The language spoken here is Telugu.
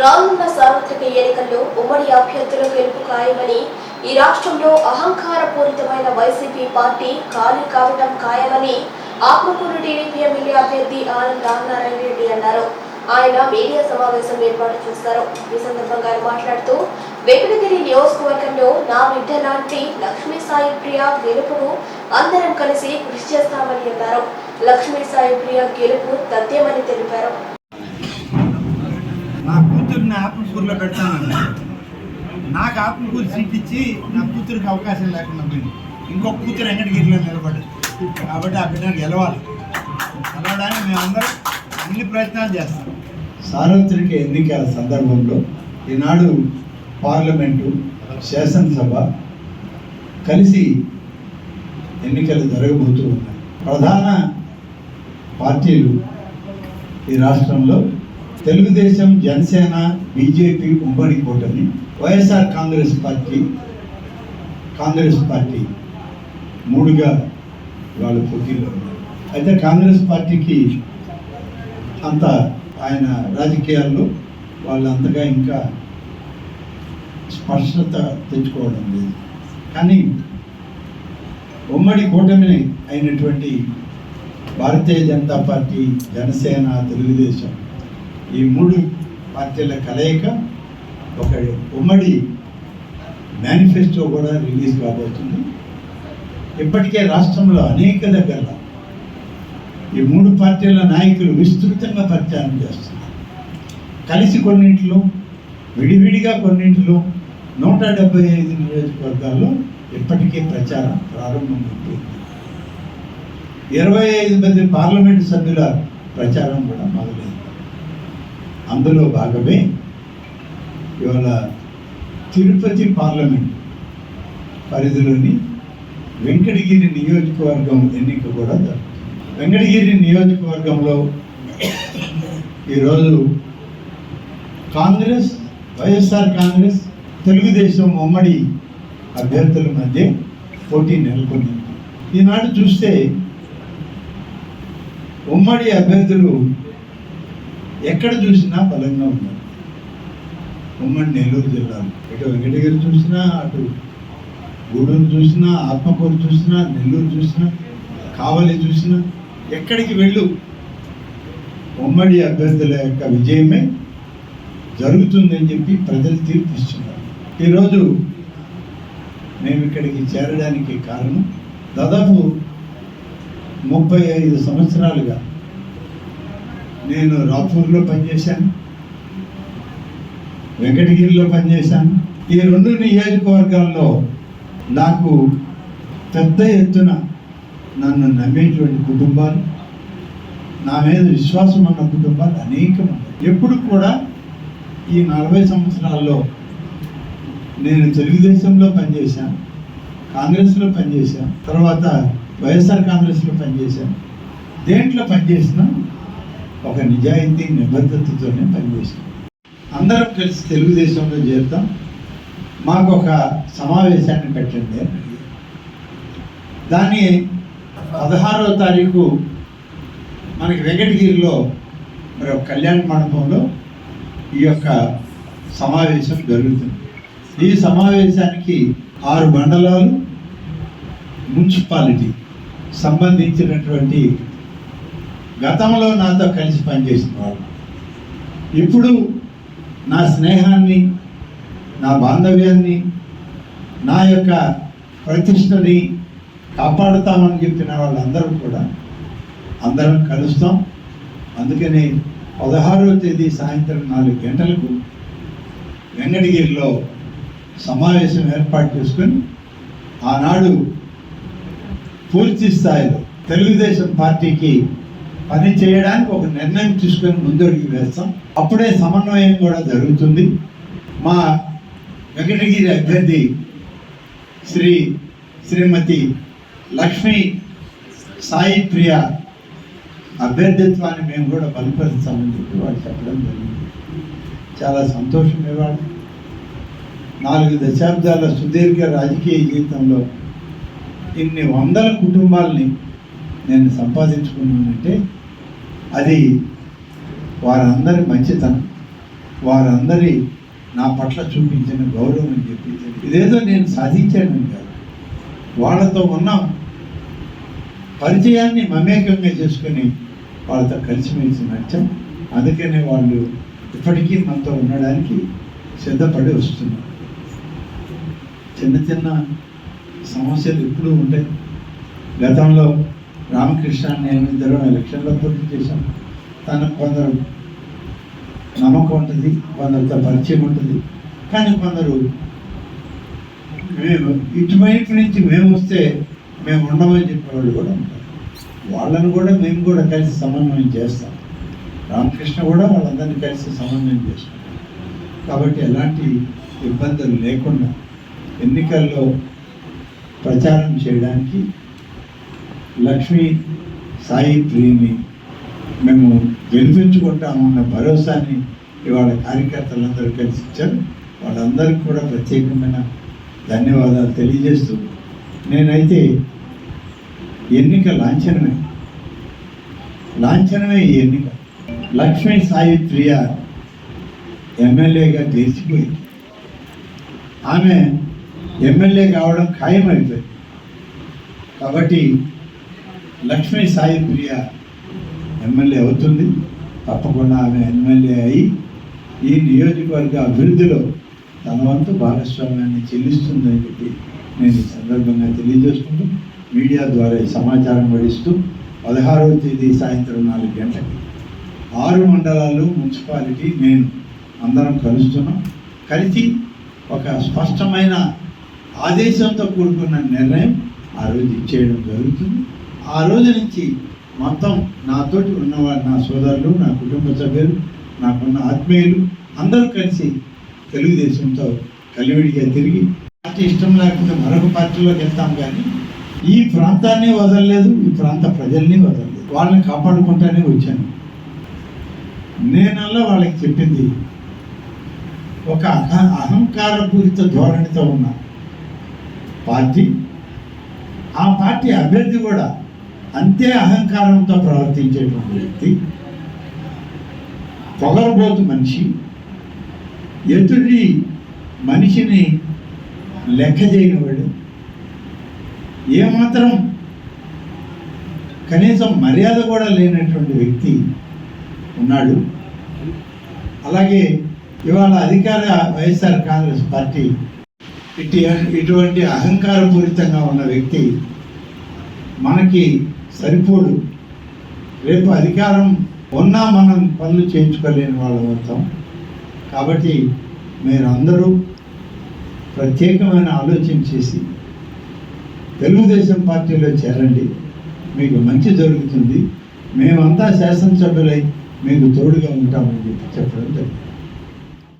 రానున్న సార్వత్రిక ఎన్నికల్లో ఉమ్మడి అభ్యర్థుల గెలుపు ఖాయమని ఈ రాష్ట్రంలో అహంకారపూరితమైన వైసీపీ పార్టీ ఖాళీ కావటం ఖాయమని ఆత్మకూరు టీడీపీ ఎమ్మెల్యే అభ్యర్థి ఆనంద్ రామనారాయణ రెడ్డి అన్నారు. ఆయన మీడియా సమావేశం ఏర్పాటు చేశారు. ఈ సందర్భంగా ఆయన మాట్లాడుతూ వెంకటగిరి నియోజకవర్గంలో నా బిడ్డ లాంటి లక్ష్మీ సాయి ప్రియ గెలుపును అందరం కలిసి కృషి చేస్తామని అన్నారు. లక్ష్మీ సాయి ప్రియ గెలుపు తథ్యమని తెలిపారు. కూతుర్ని ఆత్మకూరులో పెడతానని నాకు ఆత్మకూరు సీట్ ఇచ్చి నా కూతురికి అవకాశం లేకుండా పోయింది. ఇంకొక కూతురు వెంకటగిరిలో నిలబడ్డది కాబట్టి ఆ బిడ్డ గెలవాలి. గెలవడానికి మేమందరం అన్ని ప్రయత్నాలు చేస్తాం. సార్వత్రిక ఎన్నికల సందర్భంలో ఈనాడు పార్లమెంటు శాసనసభ కలిసి ఎన్నికలు జరగబోతూ ఉన్నాయి. ప్రధాన పార్టీలు ఈ రాష్ట్రంలో తెలుగుదేశం జనసేన బీజేపీ ఉమ్మడి కూటమి YSR Congress party Congress party మూడుగా వాళ్ళు పోటీలో ఉన్నారు. అయితే కాంగ్రెస్ పార్టీకి అంత ఆయన రాజకీయాల్లో వాళ్ళు అంతగా ఇంకా స్పష్టత తెచ్చుకోవడం లేదు. కానీ ఉమ్మడి కూటమిని అయినటువంటి భారతీయ జనతా పార్టీ జనసేన తెలుగుదేశం ఈ మూడు పార్టీల కలయిక ఒక ఉమ్మడి మేనిఫెస్టో కూడా రిలీజ్ కాబోతుంది. ఇప్పటికే రాష్ట్రంలో అనేక దగ్గర ఈ మూడు పార్టీల నాయకులు విస్తృతంగా ప్రచారం చేస్తున్నారు. కలిసి కొన్నింటిలో విడివిడిగా కొన్నింటిలో నూట డెబ్బై ఐదు నియోజకవర్గాల్లో ఇప్పటికే ప్రచారం ప్రారంభమైంది. ఇరవై ఐదు మంది పార్లమెంటు సభ్యుల ప్రచారం కూడా మొదలైంది. అందులో భాగమే ఇవాళ తిరుపతి పార్లమెంట్ పరిధిలోని వెంకటగిరి నియోజకవర్గం ఎన్నిక కూడా జరుగుతుంది. వెంకటగిరి నియోజకవర్గంలో ఈరోజు కాంగ్రెస్ వైఎస్ఆర్ కాంగ్రెస్ తెలుగుదేశం ఉమ్మడి అభ్యర్థుల మధ్య పోటీ నెలకొంది. ఈనాడు చూస్తే ఉమ్మడి అభ్యర్థులు ఎక్కడ చూసినా బలంగా ఉన్నారు. ఉమ్మడి నెల్లూరు జిల్లాలో ఇటు వెంకటగిరి చూసినా అటు గూడూరు చూసినా ఆత్మకూరు చూసినా నెల్లూరు చూసినా కావలి చూసినా ఎక్కడికి వెళ్ళు. ఉమ్మడి అభ్యర్థుల యొక్క విజయమే జరుగుతుందని చెప్పి ప్రజలు తీర్పిస్తున్నారు. ఈరోజు మేము ఇక్కడికి చేరడానికి కారణం దాదాపు ముప్పై ఐదు సంవత్సరాలుగా నేను రాపూర్లో పనిచేశాను. వెంకటగిరిలో పనిచేశాను. ఈ రెండు నియోజకవర్గాల్లో నాకు పెద్ద ఎత్తున నన్ను నమ్మేటువంటి కుటుంబాలు నా మీద విశ్వాసం ఉన్న కుటుంబాలు అనేకం ఎప్పుడు కూడా ఈ నలభై సంవత్సరాల్లో నేను తెలుగుదేశంలో పనిచేశాను కాంగ్రెస్లో పనిచేశాను తర్వాత వైఎస్ఆర్ కాంగ్రెస్లో పనిచేశాను. దేంట్లో పనిచేసినా ఒక నిజాయితీ నిబద్ధతతోనే పనిచేశాను అందరం కలిసి తెలుగుదేశంలో చేరుతాం. మాకు ఒక సమావేశాన్ని పెట్టండి అని దాన్ని పదహారవ తారీఖు మనకి వెంకటగిరిలో మరి ఒక కళ్యాణ మండపంలో ఈ యొక్క సమావేశం జరుగుతుంది. ఈ సమావేశానికి ఆరు మండలాలు మున్సిపాలిటీ సంబంధించినటువంటి గతంలో నాతో కలిసి పనిచేసిన వాళ్ళు. ఇప్పుడు నా స్నేహాన్ని నా బాంధవ్యాన్ని నా యొక్క ప్రతిష్టని కాపాడుతామని చెప్పిన వాళ్ళందరూ కూడా అందరం కలుస్తాం. అందుకని పదహారవ తేదీ సాయంత్రం నాలుగు గంటలకు వెంకటగిరిలో సమావేశం ఏర్పాటు చేసుకొని ఆనాడు పూర్తి స్థాయిలో తెలుగుదేశం పార్టీకి పని చేయడానికి ఒక నిర్ణయం తీసుకొని ముందడుగు వేస్తాం. అప్పుడే సమన్వయం కూడా జరుగుతుంది. మా వెంకటగిరి అభ్యర్థి శ్రీ శ్రీమతి లక్ష్మీ సాయి ప్రియ అభ్యర్థిత్వాన్ని మేము కూడా బలపరుస్తామని చెప్పి వాళ్ళు చెప్పడం జరిగింది. చాలా సంతోషం ఇవాళ. నాలుగు దశాబ్దాల సుదీర్ఘ రాజకీయ జీవితంలో ఇన్ని వందల కుటుంబాలని నేను సంపాదించుకున్నానంటే అది వారందరి మంచితనం. వారందరి నా పట్ల చూపించిన గౌరవం అని చెప్పి ఇదేదో నేను సాధించానని కాదు. వాళ్ళతో ఉన్న పరిచయాన్ని మమేకంగా చేసుకుని వాళ్ళతో కలిసిమెలిసి నచ్చాం అందుకనే వాళ్ళు ఇప్పటికీ మనతో ఉండడానికి సిద్ధపడి వస్తున్నారు. చిన్న చిన్న సమస్యలు ఎప్పుడూ ఉంటాయి. గతంలో రామకృష్ణ నేను ఇద్దరు ఎలక్షన్లో పోటీ చేశాం. తనకు కొందరు నమ్మకం ఉంటుంది కొందరితో పరిచయం ఉంటుంది. కానీ కొందరు మేము ఇటువైపు నుంచి మేము వస్తే మేము ఉండమని చెప్పేవాళ్ళు కూడా ఉంటారు. వాళ్ళను కూడా మేము కూడా కలిసి సమన్వయం చేస్తాం. రామకృష్ణ కూడా వాళ్ళందరినీ కలిసి సమన్వయం చేస్తాం. కాబట్టి ఎలాంటి ఇబ్బందులు లేకుండా ఎన్నికల్లో ప్రచారం చేయడానికి లక్ష్మి సాయి ప్రియని మేము గెలిపించుకుంటామన్న భరోసాని ఇవాళ కార్యకర్తలందరూ కలిసి ఇచ్చారు. వాళ్ళందరికీ కూడా ప్రత్యేకమైన ధన్యవాదాలు తెలియజేస్తూ నేనైతే ఎన్నిక లాంఛనమే. లాంఛనమే ఈ ఎన్నిక. లక్ష్మీ సాయి ప్రియ ఎమ్మెల్యేగా గెలిచిపోయింది. ఆమె ఎమ్మెల్యే కావడం ఖాయమైపోయింది. కాబట్టి లక్ష్మీ సాయి ప్రియ ఎమ్మెల్యే అవుతుంది. తప్పకుండా ఆమె ఎమ్మెల్యే అయి ఈ నియోజకవర్గ అభివృద్ధిలో తన వంతు భాగస్వామ్యాన్ని చెల్లిస్తుందని చెప్పి నేను ఈ సందర్భంగా తెలియజేసుకుంటూ మీడియా ద్వారా ఈ సమాచారం పడిస్తూ పదహారవ తేదీ సాయంత్రం నాలుగు గంటలకి ఆరు మండలాలు మున్సిపాలిటీ నేను అందరం కలుస్తున్నాం. కలిసి ఒక స్పష్టమైన ఆదేశంతో కూడుకున్న నిర్ణయం ఆ రోజు ఇచ్చేయడం జరుగుతుంది. ఆ రోజు నుంచి మొత్తం నాతోటి ఉన్నవారు నా సోదరులు నా కుటుంబ సభ్యులు నాకున్న ఆత్మీయులు అందరూ కలిసి తెలుగుదేశంతో కలివిడిగా తిరిగి పార్టీ ఇష్టం లేకపోతే మరొక పార్టీలోకి వెళ్తాం కానీ ఈ ప్రాంతాన్ని వదలలేదు ఈ ప్రాంత ప్రజల్ని వదలలేదు. వాళ్ళని కాపాడుకుంటానే వచ్చాను. నేనల్లా వాళ్ళకి చెప్పింది ఒక అహ- అహంకారపూరిత ధోరణితో ఉన్న పార్టీ ఆ పార్టీ అభ్యర్థి కూడా అంతే అహంకారంతో ప్రవర్తించేటువంటి వ్యక్తి పొగరబోతు మనిషి ఎదుటి మనిషిని లెక్క చేయనివాడు ఏమాత్రం కనీసం మర్యాద కూడా లేనటువంటి వ్యక్తి ఉన్నాడు. అలాగే ఇవాళ అధికార వైఎస్ఆర్ కాంగ్రెస్ పార్టీ ఇటు ఇటువంటి అహంకారపూరితంగా ఉన్న వ్యక్తి మనకి సరిపోడు రేపు అధికారం ఉన్నా మనం పనులు చేయించుకోలేని వాళ్ళు అవుతాం. కాబట్టి మీరందరూ ప్రత్యేకమైన ఆలోచన చేసి తెలుగుదేశం పార్టీలో చేరండి. మీకు మంచి జరుగుతుంది. మేమంతా శాసనసభ్యులై మీకు తోడుగా ఉంటామని చెప్పి చెప్పడం జరిగింది.